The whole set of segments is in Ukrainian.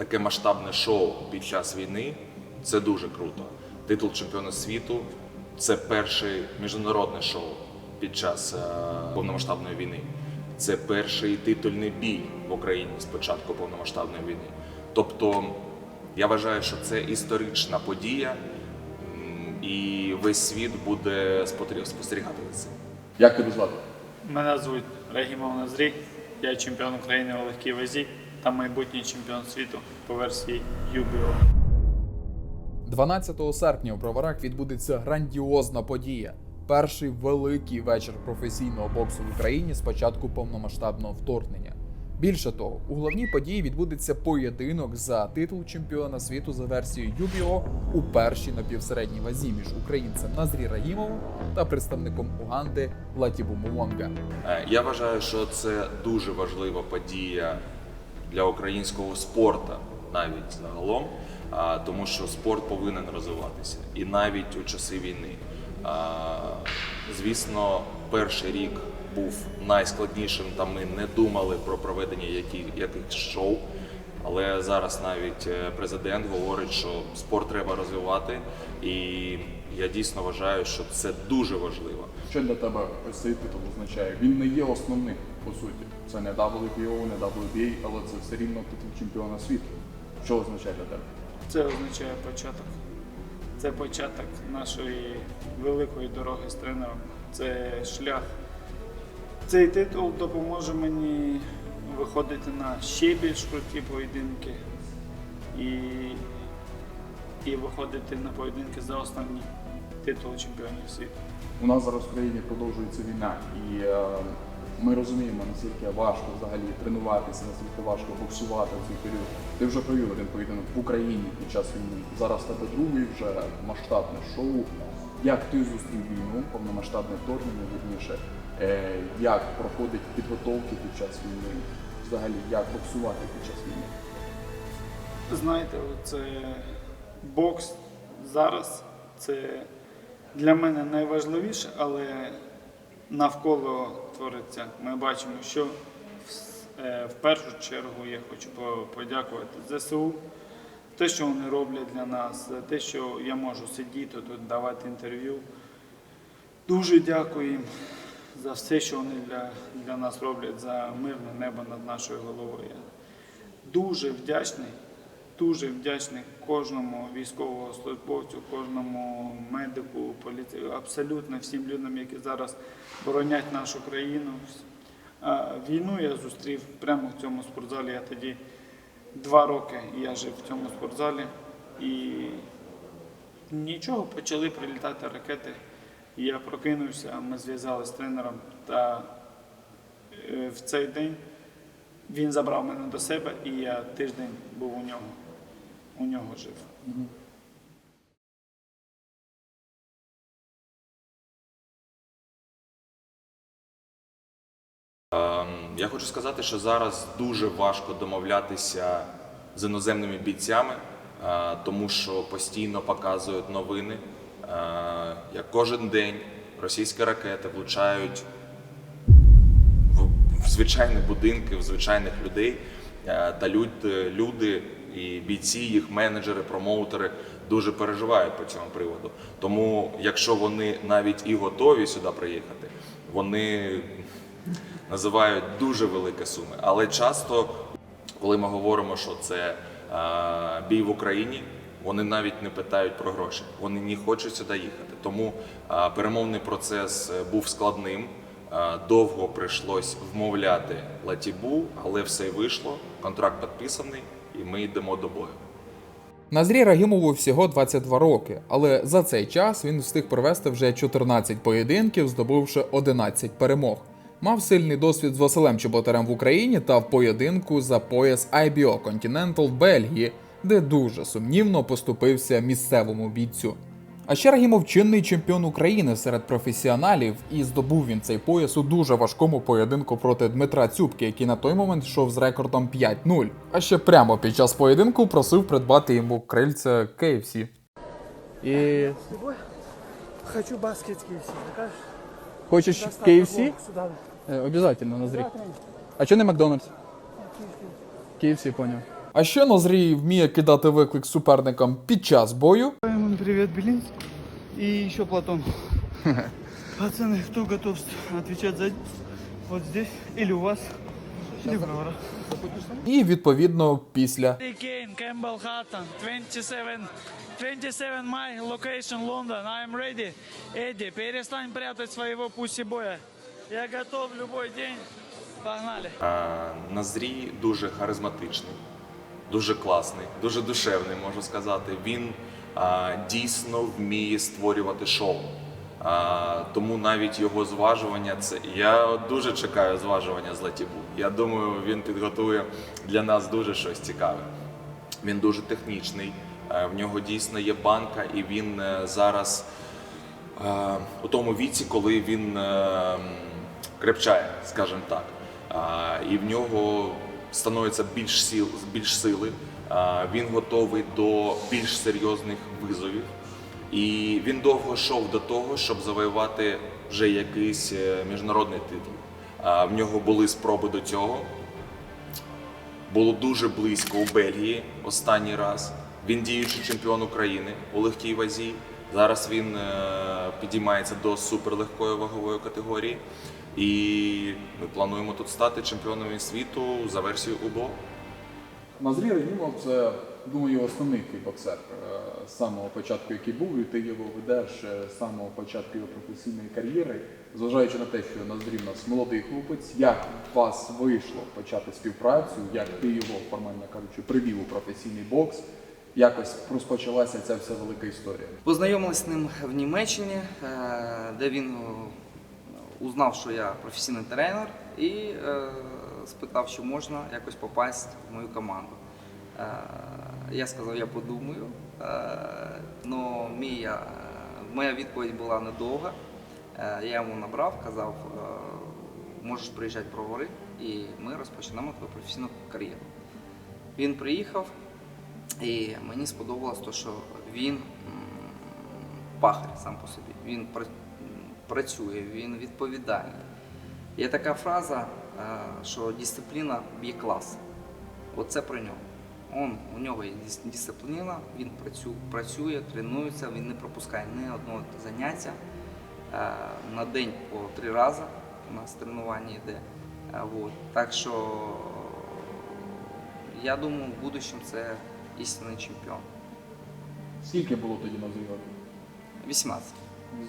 таке масштабне шоу під час війни це дуже круто. Титул чемпіона світу це перше міжнародне шоу під час е, повномасштабної війни. Це перший титульний бій в Україні з початку повномасштабної війни. Тобто, я вважаю, що це історична подія, і весь світ буде спостерігати за цим. Як тебе звати? Мене звуть Рагімов Назрій, я чемпіон України у легкій вазі та майбутній чемпіон світу по версії UBO. 12 серпня у броварах відбудеться грандіозна подія. Перший великий вечір професійного боксу в Україні з початку повномасштабного вторгнення. Більше того, у головній події відбудеться поєдинок за титул чемпіона світу за версією UBO у першій напівсередній вазі між українцем Назрі Рагімовим та представником Уганди Латібу Мулонга. Е, Я вважаю, що це дуже важлива подія для українського спорту, навіть загалом, а, тому що спорт повинен розвиватися і навіть у часи війни. Звісно, перший рік був найскладнішим, та ми не думали про проведення якихось шоу. Але зараз навіть е, президент говорить, що спорт треба розвивати, і я дійсно вважаю, що це дуже важливо. Що для тебе ось цей титул означає? Він не є основним, по суті. Це не WBO, не WBA, але це все рівно титул чемпіона світу. Що означає для тебе? Це означає початок. Це початок нашої великої дороги з тренером. Це шлях. Цей титул допоможе мені виходити на ще більш круті поєдинки і, і виходити на поєдинки за основні титули чемпіонів світу. У нас зараз в країні продовжується війна, і е, ми розуміємо, наскільки важко взагалі тренуватися, наскільки важко боксувати в цей період. Ти вже провів один поєдинок в Україні під час війни. Зараз тебе другий вже масштабне шоу. Як ти зустрів війну, повномасштабне вторгнення, вірніше, е, як проходить підготовки під час війни, взагалі як боксувати під час війни? Знаєте, це бокс зараз це для мене найважливіше, але навколо твориться. Ми бачимо, що е, в першу чергу я хочу подякувати ЗСУ. Те, що вони роблять для нас, за те, що я можу сидіти тут, давати інтерв'ю. Дуже дякую їм за все, що вони для, для нас роблять, за мирне небо над нашою головою. Дуже вдячний, дуже вдячний кожному військовослужбовцю, кожному медику, поліцію, абсолютно всім людям, які зараз боронять нашу країну. Війну я зустрів прямо в цьому спортзалі. Я тоді два роки я жив в цьому спортзалі і нічого почали прилітати ракети. Я прокинувся, ми зв'язалися з тренером та е, в цей день він забрав мене до себе, і я тиждень був у нього. У нього жив. Ем, Я хочу сказати, що зараз дуже важко домовлятися з іноземними бійцями, е, тому що постійно показують новини, е, як кожен день російські ракети влучають в, звичайні будинки, в звичайних людей. Е, Та люди, люди і бійці, їх менеджери, промоутери дуже переживають по цьому приводу. Тому, якщо вони навіть і готові сюди приїхати, вони називають дуже великі суми. Але часто, коли ми говоримо, що це е, бій в Україні, вони навіть не питають про гроші. Вони не хочуть сюди їхати. Тому е, перемовний процес е, був складним. Довго прийшлось вмовляти Латібу, але все вийшло. Контракт підписаний, і ми йдемо до бою. Назрі Рагімову всього 22 роки, але за цей час він встиг провести вже 14 поєдинків, здобувши 11 перемог. Мав сильний досвід з Василем Чеботарем в Україні та в поєдинку за пояс IBO Continental в Бельгії, де дуже сумнівно поступився місцевому бійцю. А ще Рагімов чинний чемпіон України серед професіоналів, і здобув він цей пояс у дуже важкому поєдинку проти Дмитра Цюбки, який на той момент йшов з рекордом 5-0. А ще прямо під час поєдинку просив придбати йому крильця KFC. І Хочу баскет KFC, закажешь? хочеш KFC? Обязательно, Назрі. А чого не Макдональдс? KFC, поняв. А ще Назрій вміє кидати виклик суперникам під час бою. Ему привет, Белинск. И еще Платон. Пацаны, кто готов отвечать за вот здесь или у вас? Или в. І відповідно після. Kane, Campbell Hutton, 27, 27 май, location London, I'm ready. Эдди, перестань прятать своего пуси боя. Я готов любой день. Погнали. Е, Назрій дуже харизматичний, дуже класний, дуже душевний, можу сказати. Він дійсно вміє створювати шоу. Тому навіть його зважування це я дуже чекаю зважування з Латібу. Я думаю, він підготує для нас дуже щось цікаве. Він дуже технічний. е, В нього дійсно є банка, і він е, зараз е, у тому віці, коли він крепчає, скажімо так. І в нього становиться більш сил, більш сили. Він готовий до більш серйозних визовів. І він довго йшов до того, щоб завоювати вже якийсь е, міжнародний титул. В нього були спроби до цього. Було дуже близько у Бельгії останній раз. Він діючий чемпіон України у легкій вазі. Зараз він е, підіймається до суперлегкої вагової категорії. І ми плануємо тут стати чемпіонами світу за версією УБО. Назрій Рагімов це, думаю, основний твій боксер е, з самого початку, який був, і ти його ведеш е, з самого початку його професійної кар'єри. Зважаючи на те, що Назрій у нас молодий хлопець, як вас вийшло почати співпрацю, як ти його, формально кажучи, привів у професійний бокс, якось розпочалася ця вся велика історія. Познайомились з ним в Німеччині, е, де він узнав, що я професійний тренер, і спитав, чи можна якось попасть в мою команду. Е, Я сказав, я подумаю. але е, моя відповідь була недовга. Е, Я йому набрав, казав, е, можеш приїжджати проговори, і ми розпочнемо твою професійну кар'єру. Він приїхав, і мені сподобалось те, що він пахар сам по собі. Він працює, він відповідальний. Є така фраза, що дисципліна б'є клас. Оце про нього. Он, у нього є дисципліна, він працю, працює, тренується, він не пропускає ні одного заняття. Е, На день по три рази у нас тренування йде. Е, Вот. Так що я думаю, в будущем це істинний чемпіон. Скільки було тоді Назрій років? 18.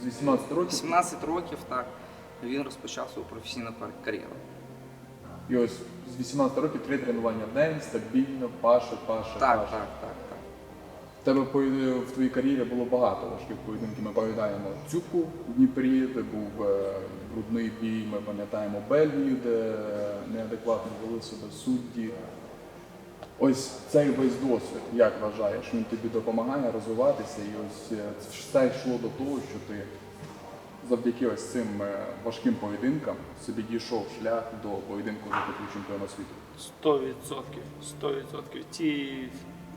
З 18 років. 18 років так він розпочав свою професійну кар'єру. І ось з 18 років три тренування в день, стабільно, паша, паша, Так, паша. так, так, так. В тебе в твоїй кар'єрі було багато важких поєдинків. Ми пам'ятаємо Цюбку в Дніпрі, де був е, брудний бій. Ми пам'ятаємо Бельгію, де е, неадекватно вели себе судді. Ось цей весь досвід, як вважаєш, він тобі допомагає розвиватися, і ось е, це йшло до того, що ти завдяки ось цим е, важким поєдинкам собі дійшов шлях до поєдинку за титул чемпіона світу. Сто відсотків. Сто відсотків. Ті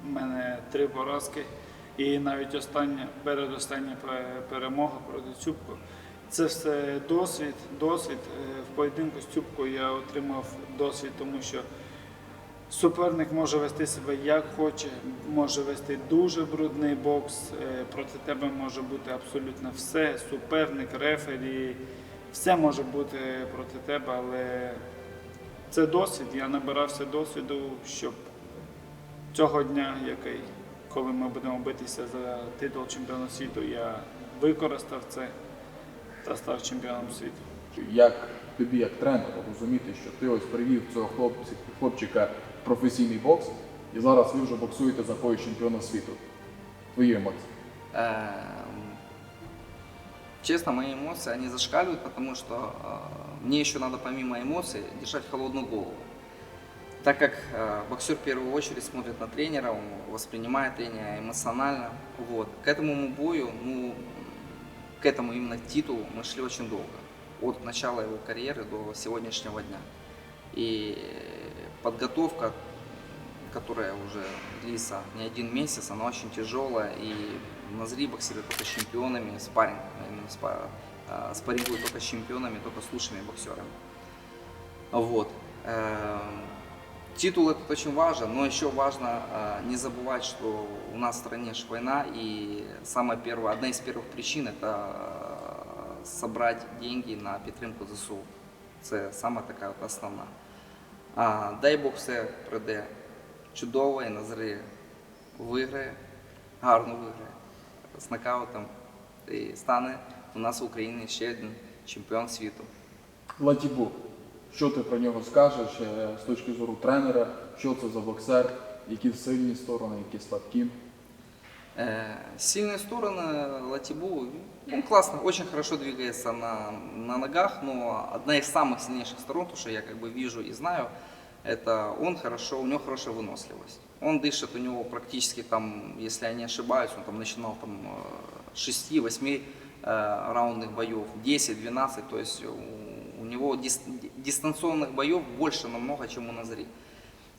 в мене три поразки. І навіть остання, передостання перемога проти Цюбку. Це все досвід, досвід. Е, В поєдинку з Цюбкою я отримав досвід, тому що суперник може вести себе як хоче, може вести дуже брудний бокс. е, Проти тебе може бути абсолютно все. Суперник, рефері, все може бути проти тебе, але це досвід. Я набирався досвіду, щоб цього дня, який, коли ми будемо битися за титул чемпіона світу, я використав це та став чемпіоном світу. Як тобі, як тренеру, розуміти, що ти ось привів цього хлопця, хлопчика професійний бокс, і зараз ви вже боксуєте за пояс чемпіона світу. Твої емоції. Эм, Честно, мои эмоции, они зашкаливают, потому что э, мне еще надо помимо эмоций держать холодную голову. Так как э, боксер в первую очередь смотрит на тренера, он воспринимает тренера эмоционально. Вот. К этому бою, ну, к этому именно титулу мы шли очень долго. От начала его карьеры до сегодняшнего дня. И подготовка, которая уже длится не один месяц, она очень тяжелая. И Назри боксирует только с чемпионами, спарринг, именно спа- а, спаррингует только с чемпионами, только с лучшими боксерами. Вот. Эм, Титул этот очень важен, но еще важно э, не забывать, что у нас в стране ж война, и самая первая, одна из первых причин это э, собрать деньги на підтримку ЗСУ. Це саме така от основна. А, дай Бог все пройде чудово і Назарі виграє, гарно виграє з нокаутом і стане у нас в Україні ще один чемпіон світу. Латібук, що ти про нього скажеш е, з точки зору тренера? Що це за боксер? Які сильні сторони, які слабкі? Э, Сильные стороны Латибу, он классно, очень хорошо двигается на, на ногах, но одна из самых сильнейших сторон, то, что я как бы вижу и знаю, это он хорошо, у него хорошая выносливость. Он дышит, у него практически там, если я не ошибаюсь, он там начинал там 6-8 раундных боев, 10-12, то есть у, у него дис- дистанционных боев больше намного, чем у Назари.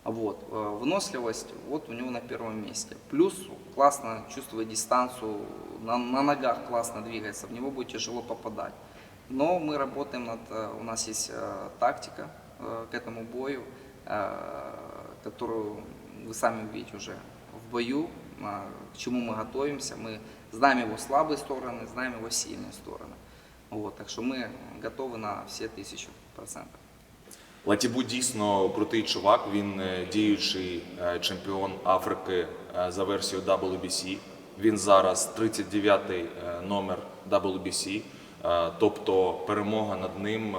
Вот. э, Выносливость вот у него на первом месте. Плюс классно чувствует дистанцию, на, на ногах классно двигается, в него будет тяжело попадать. Но мы работаем над, э, у нас есть э, тактика э, к этому бою, э, которую вы сами увидите уже в бою, а, к чему мы готовимся. Мы знаем его слабые стороны, знаем его сильные стороны. Вот, так что мы готовы на все тысячу процентов. Латібу дійсно крутий чувак. Він е, діючий е, чемпіон Африки е, за версією WBC. Він зараз 39-й е, номер WBC. Тобто перемога над ним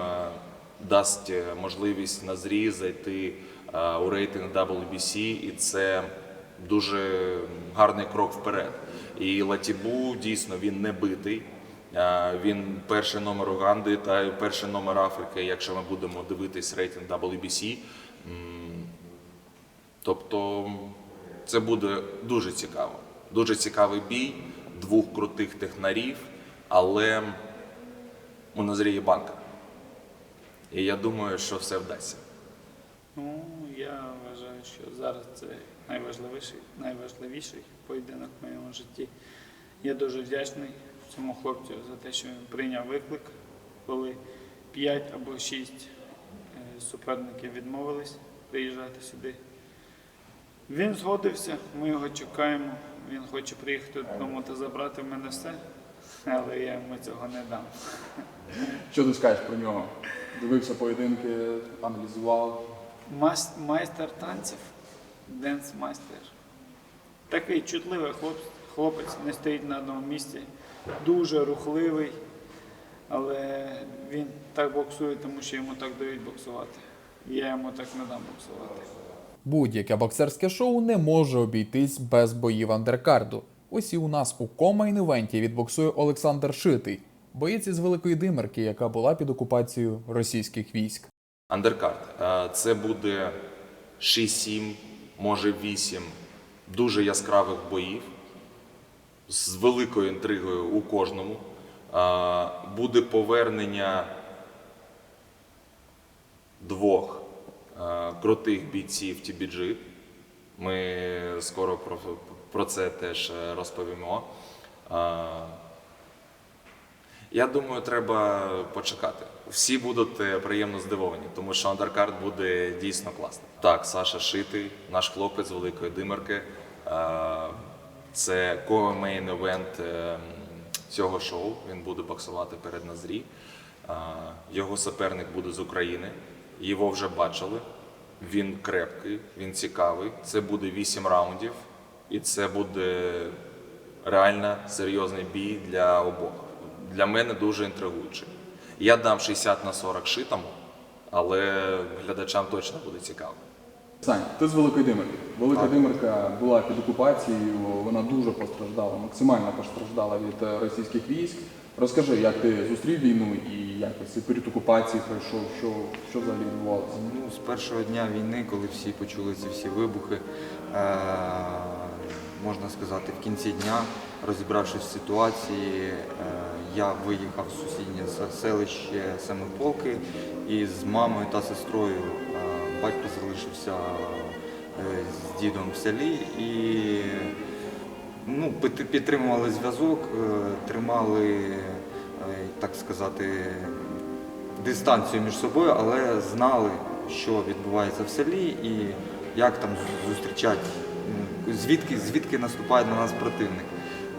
дасть можливість Назрі зайти е, у рейтинг WBC, і це дуже гарний крок вперед. І Латібу дійсно він не битий. Він перший номер Уганди та перший номер Африки, якщо ми будемо дивитись рейтинг WBC. Тобто це буде дуже цікаво. Дуже цікавий бій двох крутих технарів, але у Назрі є банка. І я думаю, що все вдасться. Ну, я вважаю, що зараз це найважливіший, найважливіший поєдинок в моєму житті. Я дуже вдячний цьому хлопцю за те, що він прийняв виклик, коли 5 або 6 суперників відмовились приїжджати сюди. Він згодився, ми його чекаємо. Він хоче приїхати додому та забрати в мене все, але я йому цього не дам. Що ти скажеш про нього? Дивився поєдинки, аналізував. Майстер танців, денс-майстер. Такий чутливий хлопець, хлопець, не стоїть на одному місці, дуже рухливий, але він так боксує, тому що йому так дають боксувати. Я йому так не дам боксувати. Будь-яке боксерське шоу не може обійтись без боїв андеркарду. Ось і у нас у комайн-івенті відбоксує Олександр Шитий, боєць із Великої Димерки, яка була під окупацією російських військ. Андеркарт. Е, Це буде 6-7, може 8 дуже яскравих боїв з великою інтригою у кожному. Буде повернення двох крутих бійців TBG. Ми скоро про, це теж розповімо. Я думаю, треба почекати. Всі будуть е, приємно здивовані, тому що андеркард буде дійсно класний. Так, Саша Шитий, наш хлопець з великої димерки. Це евент е, цього шоу. Він буде боксувати перед Назрі. Е, Його суперник буде з України. Його вже бачили. Він крепкий, він цікавий. Це буде 8 раундів, і це буде реально серйозний бій для обох. Для мене дуже інтригуючий. Я дам 60 на 40 шитому, але глядачам точно буде цікаво. Сань, ти з Великої Димирки. Велика Димирка була під окупацією, вона дуже постраждала, максимально постраждала від е, російських військ. Розкажи, як ти зустрів війну і як ти перед окупацією пройшов, що, що взагалі відбувалося? Ну, з першого дня війни, коли всі почули ці всі вибухи, е- можна сказати, в кінці дня, розібравшись в ситуації, е- я виїхав в сусіднє селище Семиполки і з мамою та сестрою. Батько залишився е, з дідом в селі і ну, підтримували зв'язок, е, тримали, е, так сказати, дистанцію між собою, але знали, що відбувається в селі і як там зустрічати, звідки, звідки наступає на нас противник.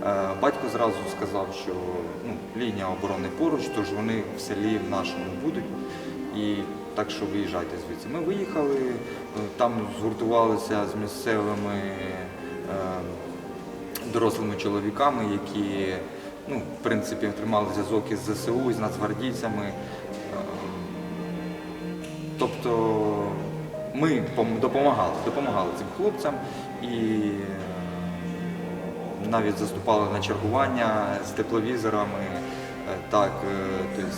Е, Батько зразу сказав, що ну, лінія оборони поруч, тож вони в селі в нашому будуть. І так що виїжджайте звідси. Ми виїхали, е, там згуртувалися з місцевими е, дорослими чоловіками, які ну, в принципі тримали зв'язок із ЗСУ, з нацгвардійцями. Е, Тобто ми допомагали, допомагали цим хлопцям і навіть заступали на чергування з тепловізорами, е, так, тобто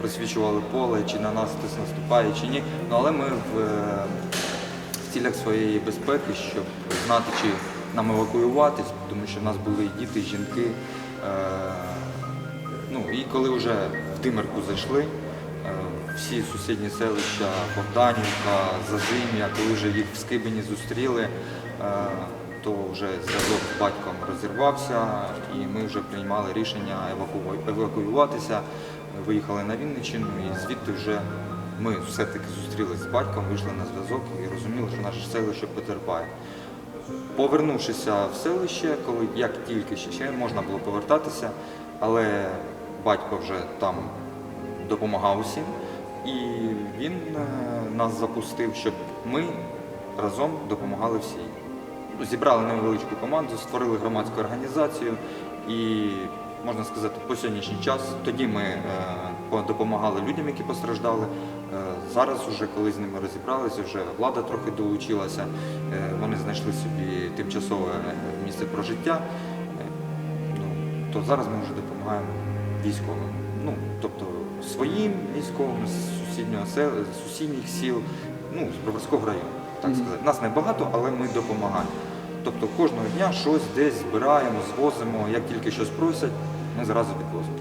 просвічували поле, чи на нас хтось наступає, чи ні. Ну, але ми в, е, в цілях своєї безпеки, щоб знати, чи нам евакуюватись, тому що в нас були і діти, і жінки. Ну і коли вже в Димерку зайшли, всі сусідні селища Богданівка, Зазим'я, коли вже їх в Скибині зустріли, то вже зв'язок з батьком розірвався, і ми вже приймали рішення евакуюватися. Виїхали на Вінниччину і звідти вже ми все-таки зустрілися з батьком, вийшли на зв'язок і розуміли, що наше селище потерпає. Повернувшися в селище, коли як тільки ще, можна було повертатися, але батько вже там допомагав усім, і він е, нас запустив, щоб ми разом допомагали всій. Ну, Зібрали невеличку команду, створили громадську організацію і, можна сказати, по сьогоднішній час тоді ми е, допомагали людям, які постраждали. Е, Зараз, уже, коли з ними розібралися, вже влада трохи долучилася, е, вони знайшли собі тимчасове е, місце прожиття. Е, Ну, то зараз ми вже допомагаємо військовим. Ну, тобто своїм військовим з сусіднього сел, з сусідніх сіл, ну, з Броварського району, так сказати. Нас небагато, але ми допомагаємо. Тобто кожного дня щось десь збираємо, звозимо, як тільки щось просять, ми зразу відвозимо.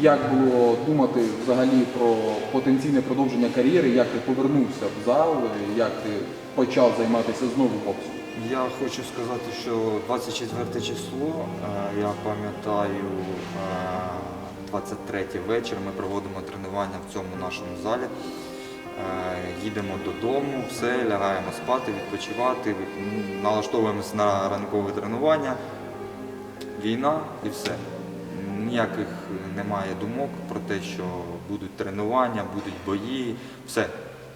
Як було думати взагалі про потенційне продовження кар'єри, як ти повернувся в зал, як ти почав займатися знову боксом? Я хочу сказати, що 24 число, е, я пам'ятаю, е, 23 вечір ми проводимо тренування в цьому нашому залі. Е, Їдемо додому, все, лягаємо спати, відпочивати, налаштовуємося на ранкове тренування. Війна і все. Ніяких немає думок про те, що будуть тренування, будуть бої, все.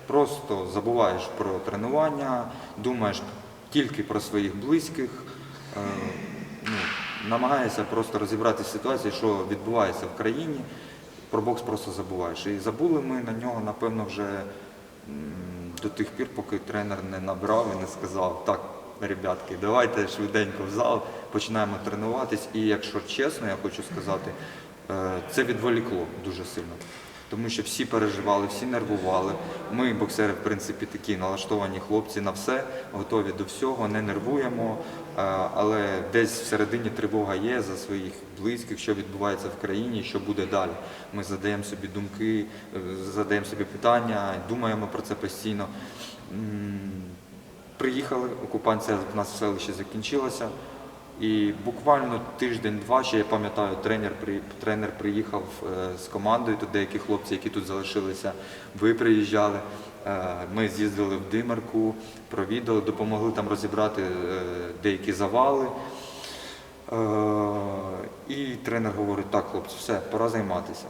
Просто забуваєш про тренування, думаєш тільки про своїх близьких, е, ну, намагаєшся просто розібратися в ситуації, що відбувається в країні. Про бокс просто забуваєш. І забули ми на нього, напевно, вже до тих пір, поки тренер не набрав і не сказав, так, ребятки, давайте швиденько в зал, починаємо тренуватись. І якщо чесно, я хочу сказати, е, це відволікло дуже сильно. Тому що всі переживали, всі нервували. Ми, боксери, в принципі, такі налаштовані хлопці на все, готові до всього, не нервуємо. Е, Але десь всередині тривога є за своїх близьких, що відбувається в країні, що буде далі. Ми задаємо собі думки, е, задаємо собі питання, думаємо про це постійно. Приїхали, окупація в нас в селищі закінчилася. І буквально тиждень-два, ще я пам'ятаю, тренер, при- тренер приїхав е, з командою, тут деякі хлопці, які тут залишилися, ви приїжджали. Е, Ми з'їздили в Димерку, провідали, допомогли там розібрати е, деякі завали. І тренер говорить, так, хлопці, все, пора займатися.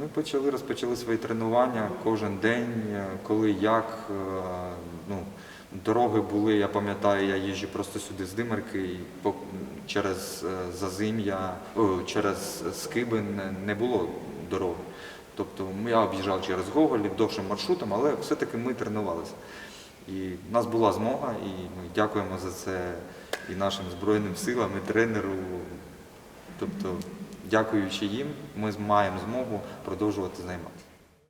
Ми почали, розпочали свої тренування кожен день, коли як. Ну, дороги були, я пам'ятаю, я їжджу просто сюди з Димерки і по- через е, Зазим'я, через Скибин не- не було дороги. Тобто я об'їжджав через Гоголів довшим маршрутом, але все-таки ми тренувалися. І в нас була змога, і ми дякуємо за це і нашим Збройним силам, і тренеру. Тобто, дякуючи їм, ми маємо змогу продовжувати займатися.